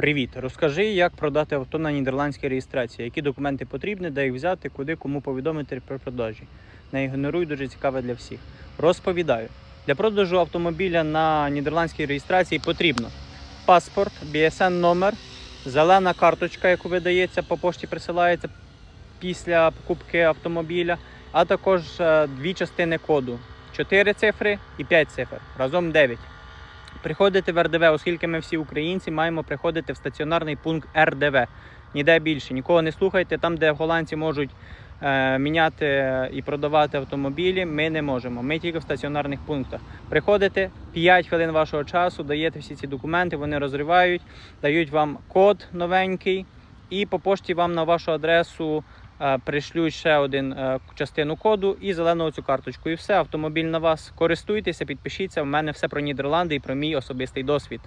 Привіт! Розкажи, як продати авто на нідерландській реєстрації, які документи потрібні, де їх взяти, куди, кому повідомити про продажі. Не ігноруй, дуже цікаве для всіх. Розповідаю. Для продажу автомобіля на нідерландській реєстрації потрібно паспорт, BSN номер, зелена карточка, яку видається по пошті, присилається після покупки автомобіля, а також е, дві частини коду: 4 цифри і 5 цифр, разом 9. Приходити в РДВ, оскільки ми всі українці маємо приходити в стаціонарний пункт РДВ. Ніде більше. Нікого не слухайте. Там, де голландці можуть е, міняти і продавати автомобілі, ми не можемо. Ми тільки в стаціонарних пунктах. Приходите 5 хвилин вашого часу, даєте всі ці документи, вони розривають, дають вам код новенький, і по пошті вам на вашу адресу е, пришлють ще один е, частину коду і зелену цю карточку. І все, автомобіль на вас. Користуйтеся, підпишіться. У мене все про Нідерланди і про мій особистий досвід.